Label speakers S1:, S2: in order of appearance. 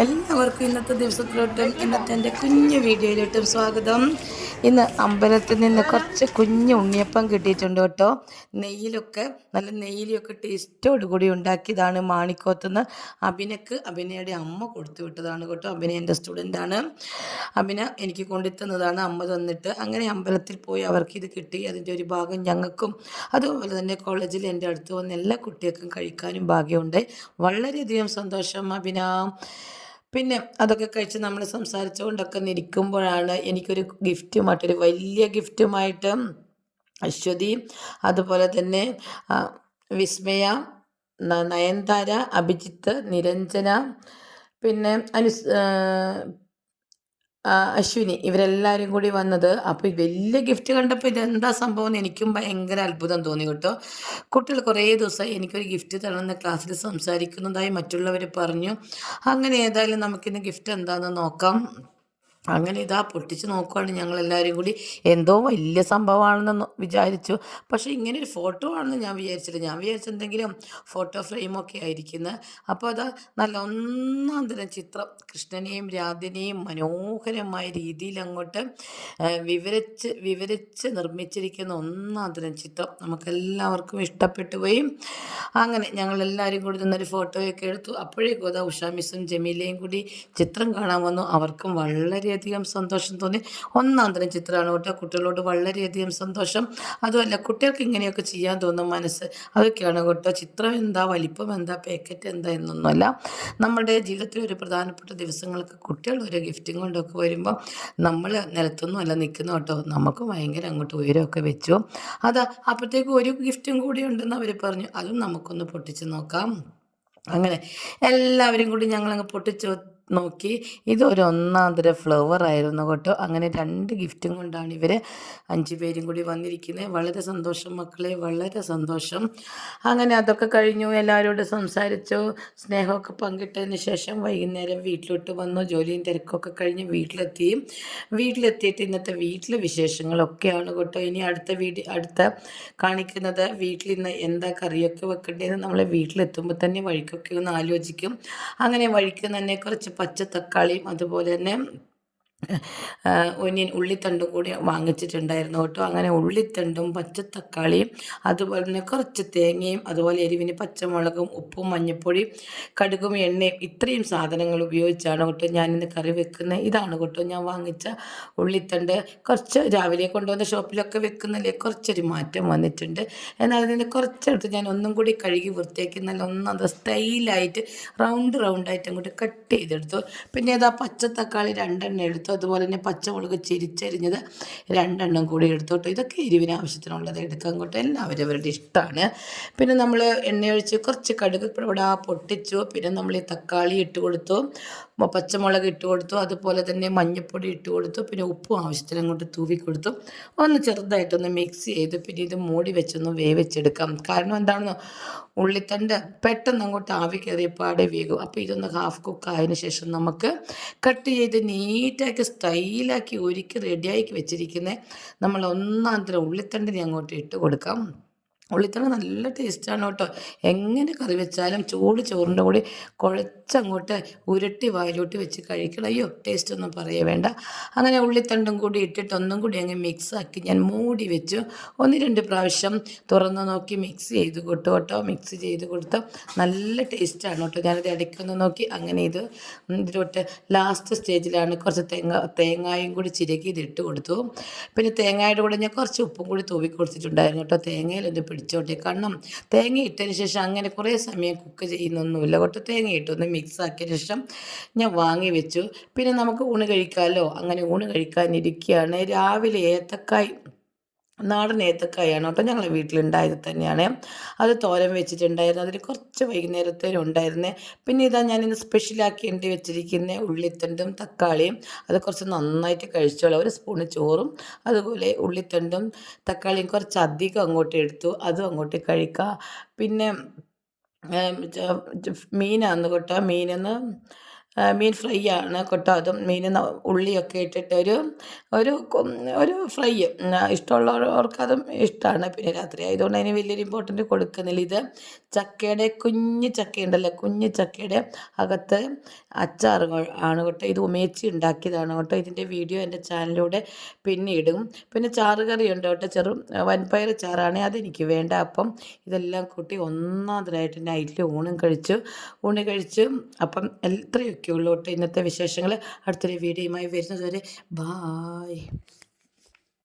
S1: എല്ലാവർക്കും ഇന്നത്തെ ദിവസത്തിലോട്ടും ഇന്നത്തെ എന്റെ കുഞ്ഞു വീഡിയോയിലോട്ടും സ്വാഗതം. ഇന്ന് അമ്പലത്തിൽ നിന്ന് കുറച്ച് കുഞ്ഞു ഉണ്ണിയപ്പം കിട്ടിയിട്ടുണ്ട് കേട്ടോ. നെയ്യിലൊക്കെ നല്ല നെയ്യിലൊക്കെ ടേസ്റ്റോട് കൂടി ഉണ്ടാക്കിയതാണ് മാണിക്കോത്തുനിന്ന്. അഭിനക്ക് അഭിനയുടെ അമ്മ കൊടുത്തു വിട്ടതാണ് കേട്ടോ. അഭിന എന്റെ സ്റ്റുഡന്റാണ് അഭിന എനിക്ക് കൊണ്ടുത്തന്നതാണ് അമ്മ തന്നിട്ട് അങ്ങനെ അമ്പലത്തിൽ പോയി അവർക്ക് ഇത് കിട്ടി. അതിന്റെ ഒരു ഭാഗം ഞങ്ങൾക്കും അതുപോലെ തന്നെ കോളേജിൽ എന്റെ അടുത്ത് വന്ന എല്ലാ കുട്ടികൾക്കും കഴിക്കാനും ഭാഗ്യമുണ്ട്. വളരെയധികം സന്തോഷം അഭിന. പിന്നെ അതൊക്കെ കഴിച്ച് നമ്മൾ സംസാരിച്ചുകൊണ്ടൊക്കെ നിൽക്കുമ്പോഴാണ് എനിക്കൊരു ഗിഫ്റ്റുമായിട്ട് ഒരു വലിയ ഗിഫ്റ്റുമായിട്ട് അശ്വതി അതുപോലെ തന്നെ വിസ്മയ നയൻതാര അഭിജിത്ത് നിരഞ്ജന പിന്നെ അനുസ് അശ്വിനി ഇവരെല്ലാവരും കൂടി വന്നത് അപ്പോൾ വലിയ ഗിഫ്റ്റ് കണ്ടപ്പോൾ ഇതെന്താ സംഭവം എന്ന് എനിക്കും ഭയങ്കര അത്ഭുതം തോന്നി കേട്ടോ. കുട്ടികൾ കുറേ ദിവസമായി എനിക്കൊരു ഗിഫ്റ്റ് തരണമെന്ന് ക്ലാസ്സിൽ സംസാരിക്കുന്നതായി മറ്റുള്ളവർ പറഞ്ഞു. അങ്ങനെ ഏതായാലും നമുക്കിന്ന് ഗിഫ്റ്റ് എന്താണെന്ന് നോക്കാം. അങ്ങനെ ഇതാ പൊട്ടിച്ച് നോക്കുവാണ് ഞങ്ങളെല്ലാവരും കൂടി. എന്തോ വലിയ സംഭവമാണെന്ന് വിചാരിച്ചു. പക്ഷേ ഇങ്ങനെ ഒരു ഫോട്ടോ ആണെന്ന് ഞാൻ വിചാരിച്ചില്ല. ഞാൻ വിചാരിച്ച എന്തെങ്കിലും ഫോട്ടോ ഫ്രെയിമൊക്കെ ആയിരിക്കുന്നത് അപ്പോൾ അത് നല്ല ഒന്നാം തരം ചിത്രം. കൃഷ്ണനെയും രാധനെയും മനോഹരമായ രീതിയിൽ അങ്ങോട്ട് വിവരിച്ച് വിവരിച്ച് നിർമ്മിച്ചിരിക്കുന്ന ഒന്നാം തരം ചിത്രം നമുക്കെല്ലാവർക്കും ഇഷ്ടപ്പെട്ടു പോയി. അങ്ങനെ ഞങ്ങളെല്ലാവരും കൂടി നിന്നൊരു ഫോട്ടോയൊക്കെ എടുത്തു. അപ്പോഴേക്കും അതാ ഉഷാ മിസ്സും ജമീലയും കൂടി ചിത്രം കാണാൻ വന്നു. അവർക്കും വളരെയധികം സന്തോഷം തോന്നി. ഒന്നാം തരം ചിത്രമാണ് കേട്ടോ കുട്ടികളോട് വളരെയധികം സന്തോഷം. അതുമല്ല കുട്ടികൾക്ക് ഇങ്ങനെയൊക്കെ ചെയ്യാൻ തോന്നും മനസ്സ്. അതൊക്കെയാണ് കേട്ടോ ചിത്രം എന്താ വലിപ്പം എന്താ പാക്കറ്റ് എന്താ എന്നൊന്നുമല്ല. നമ്മുടെ ജീവിതത്തിലെ ഒരു പ്രധാനപ്പെട്ട ദിവസങ്ങൾക്ക് കുട്ടികൾ ഒരു ഗിഫ്റ്റും കൊണ്ടൊക്കെ വരുമ്പോൾ നമ്മൾ നിലത്തൊന്നും അല്ല നിൽക്കുന്ന കേട്ടോ. നമുക്ക് ഭയങ്കര അങ്ങോട്ട് ഉയരമൊക്കെ വെച്ചു. അതാ അപ്പോഴത്തേക്ക് ഒരു ഗിഫ്റ്റും കൂടി ഉണ്ടെന്ന് അവർ പറഞ്ഞു. അതും നമുക്കൊന്ന് പൊട്ടിച്ച് നോക്കാം. അങ്ങനെ എല്ലാവരും കൂടി ഞങ്ങളങ്ങ് പൊട്ടിച്ച് നോക്കി. ഇതൊരു ഒന്നാം തരം ഫ്ലവർ ആയിരുന്നു കേട്ടോ. അങ്ങനെ രണ്ട് ഗിഫ്റ്റും കൊണ്ടാണ് ഇവർ അഞ്ച് പേരും കൂടി വന്നിരിക്കുന്നത് വളരെ സന്തോഷം മക്കളെ വളരെ സന്തോഷം. അങ്ങനെ അതൊക്കെ കഴിഞ്ഞു. എല്ലാവരോടും സംസാരിച്ചു. സ്നേഹമൊക്കെ പങ്കിട്ടതിന് ശേഷം വൈകുന്നേരം വീട്ടിലോട്ട് വന്നു. ജോലിയും തിരക്കൊക്കെ കഴിഞ്ഞ് വീട്ടിലെത്തി. വീട്ടിലെത്തിയിട്ട് ഇന്നത്തെ വീട്ടിലെ വിശേഷങ്ങളൊക്കെയാണ് കേട്ടോ. ഇനി അടുത്ത വീട് അടുത്ത കാണിക്കുന്നത് വീട്ടിൽ ഇന്ന് എന്താ കറിയൊക്കെ വെക്കേണ്ടതെന്ന് നമ്മളെ വീട്ടിലെത്തുമ്പോൾ തന്നെ വഴിക്കൊക്കെ ഒന്ന് ആലോചിക്കും. അങ്ങനെ വഴിക്ക് തന്നെ കുറച്ച് പച്ച തക്കാളിയും അതുപോലെ തന്നെ ഒനിയൻ ഉള്ളിത്തണ്ടും കൂടി വാങ്ങിച്ചിട്ടുണ്ടായിരുന്നു കേട്ടോ. അങ്ങനെ ഉള്ളിത്തണ്ടും പച്ചത്തക്കാളിയും അതുപോലെ തന്നെ കുറച്ച് തേങ്ങയും അതുപോലെ എരിവിന് പച്ചമുളകും ഉപ്പും മഞ്ഞൾപ്പൊടിയും കടുകും എണ്ണയും ഇത്രയും സാധനങ്ങൾ ഉപയോഗിച്ചാണ് കേട്ടോ ഞാനിന്ന് കറി വെക്കുന്നത്. ഇതാണ് കേട്ടോ ഞാൻ വാങ്ങിച്ച ഉള്ളിത്തണ്ട്. കുറച്ച് രാവിലെ കൊണ്ടുവന്ന ഷോപ്പിലൊക്കെ വെക്കുന്നതിൽ കുറച്ചൊരു മാറ്റം വന്നിട്ടുണ്ട്. എന്നാൽ അതിന് കുറച്ചെടുത്ത് ഞാൻ ഒന്നും കൂടി കഴുകി വൃത്തിയാക്കി നല്ല ഒന്നത് സ്റ്റൈലായിട്ട് റൗണ്ട് റൗണ്ടായിട്ട് അങ്ങോട്ട് കട്ട് ചെയ്തെടുത്തു. പിന്നെ അത് പച്ച തക്കാളി രണ്ടെണ്ണം എടുത്തു. അതുപോലെ തന്നെ പച്ചമുളക് ചിരിച്ചരിഞ്ഞത് രണ്ടെണ്ണം കൂടി എടുത്തു കേട്ടോ. ഇതൊക്കെ എരിവിന് ആവശ്യത്തിനുള്ളത് എടുക്കാൻ അങ്ങോട്ട് എല്ലാവരും അവരുടെ ഇഷ്ടമാണ്. പിന്നെ നമ്മൾ എണ്ണയൊഴിച്ച് കുറച്ച് കടുക് ഇവിടെ പൊട്ടിച്ചു. പിന്നെ നമ്മൾ ഈ തക്കാളി ഇട്ട് കൊടുത്തു. പച്ചമുളക് ഇട്ട് കൊടുത്തു. അതുപോലെ തന്നെ മഞ്ഞൾപ്പൊടി ഇട്ട് കൊടുത്തു. പിന്നെ ഉപ്പും ആവശ്യത്തിന് അങ്ങോട്ട് തൂവി കൊടുത്തു. ഒന്ന് ചെറുതായിട്ടൊന്ന് മിക്സ് ചെയ്ത്. പിന്നെ ഇത് മൂടി വെച്ചൊന്ന് വേവിച്ചെടുക്കാം. കാരണം എന്താണെന്നോ ഉള്ളിത്തണ്ട് പെട്ടെന്ന് അങ്ങോട്ട് ആവി കയറിയപ്പാടെ വേകും. അപ്പോൾ ഇതൊന്ന് ഹാഫ് കുക്ക് ആയതിനു ശേഷം നമുക്ക് കട്ട് ചെയ്ത് നീറ്റാക്കി സ്റ്റൈലാക്കി ഒരുക്കി റെഡിയാക്കി വെച്ചിരിക്കുന്ന. നമ്മൾ ഒന്നാം തരം ഉള്ളിത്തണ്ടിനെ അങ്ങോട്ട് ഇട്ട് കൊടുക്കാം. ഉള്ളിത്തണ്ട് നല്ല ടേസ്റ്റാണ് കേട്ടോ എങ്ങനെ കറി വെച്ചാലും ചൂട് ചോറിന്റെ കൂടി കുഴച്ചങ്ങോട്ട് ഉരുട്ടി വായിലോട്ട് വെച്ച് കഴിക്കണം. അയ്യോ ടേസ്റ്റ് ഒന്നും പറയേ വേണ്ട. അങ്ങനെ ഉള്ളിത്തണ്ടും കൂടി ഇട്ടിട്ട് ഒന്നും കൂടി അങ്ങ് മിക്സാക്കി ഞാൻ മൂടി വെച്ചു. ഒന്ന് രണ്ട് പ്രാവശ്യം തുറന്ന് നോക്കി മിക്സ് ചെയ്ത് കൊടുത്തു കേട്ടോ. മിക്സ് ചെയ്ത് കൊടുത്ത് നല്ല ടേസ്റ്റാണ് കേട്ടോ ഞാനത് ഇടയ്ക്കൊന്ന് നോക്കി. അങ്ങനെ ഇത് ഇതിലോട്ട് ലാസ്റ്റ് സ്റ്റേജിലാണ് കുറച്ച് തേങ്ങ തേങ്ങായും കൂടി ചിരകി ഇത് ഇട്ട് കൊടുത്തു. പിന്നെ തേങ്ങയുടെ കൂടെ ഞാൻ കുറച്ച് ഉപ്പും കൂടി തൂവി കൊടുത്തിട്ടുണ്ടായിരുന്നു കേട്ടോ. തേങ്ങയിലൊന്ന് പിടിച്ചോട്ടെ കാരണം തേങ്ങ ഇട്ടതിന് ശേഷം അങ്ങനെ കുറേ സമയം കുക്ക് ചെയ്യുന്നൊന്നുമില്ല. കേട്ടോ തേങ്ങ ഇട്ടൊന്ന് മിക്സ് ആക്കിയതിന് ശേഷം ഞാൻ വാങ്ങി വെച്ചു. പിന്നെ നമുക്ക് ഊണ് കഴിക്കാമല്ലോ അങ്ങനെ ഊണ് കഴിക്കാനിരിക്കുകയാണ് രാവിലെ ഏത്തക്കായ് നാടൻ ഏത്തക്കായാണ് കേട്ടോ ഞങ്ങളെ വീട്ടിലുണ്ടായത് തന്നെയാണ്. അത് തോരൻ വെച്ചിട്ടുണ്ടായിരുന്നു. അതിൽ കുറച്ച് വൈകുന്നേരത്തേനും ഉണ്ടായിരുന്നേ. പിന്നെ ഇതാ ഞാനിന്ന് സ്പെഷ്യലാക്കി എണ്ടി വെച്ചിരിക്കുന്ന ഉള്ളിത്തണ്ടും തക്കാളിയും അത് കുറച്ച് നന്നായിട്ട് കഴിച്ചോളാം. ഒരു സ്പൂണ് ചോറും അതുപോലെ ഉള്ളിത്തണ്ടും തക്കാളിയും കുറച്ച് അധികം അങ്ങോട്ട് എടുത്തു. അതും അങ്ങോട്ട് കഴിക്കുക പിന്നെ മീനാന്ന് കേട്ടോ. മീനെന്ന് മീൻ ഫ്രൈ ആണ് കേട്ടോ. അതും മീൻ ഉള്ളിയൊക്കെ ഇട്ടിട്ട് ഒരു ഒരു ഒരു ഫ്രൈ. ഇഷ്ടമുള്ളവർക്ക് അതും ഇഷ്ടമാണ് പിന്നെ രാത്രി ആയതുകൊണ്ട് അതിന് വലിയൊരു ഇമ്പോർട്ടന്റ് കൊടുക്കുന്നില്ല. ഇത് ചക്കയുടെ കുഞ്ഞ് ചക്ക ഉണ്ടല്ലോ. കുഞ്ഞ് ചക്കയുടെ അകത്ത് അച്ചാർ ആണ് കേട്ടോ. ഇത് ഉമേച്ചി ഉണ്ടാക്കിയതാണ് കേട്ടോ. ഇതിന്റെ വീഡിയോ എന്റെ ചാനലിലൂടെ പിന്നെ ഇടും പിന്നെ ചാറുകറി ഉണ്ട് കേട്ടോ. ചെറു വൻപയർ ചാറാണ്. അതെനിക്ക് വേണ്ട. അപ്പം ഇതെല്ലാം കൂട്ടി ഒന്നാമതായിട്ട് നൈറ്റിൽ ഊണും കഴിച്ചു. ഊണ് കഴിച്ചു. അപ്പം ഇത്രയൊക്കെ. ഉള്ളൂ കേട്ടോ. ഇന്നത്തെ വിശേഷങ്ങൾ അടുത്തൊരു വീഡിയോയുമായി വരുന്നതുവരെ ബായ്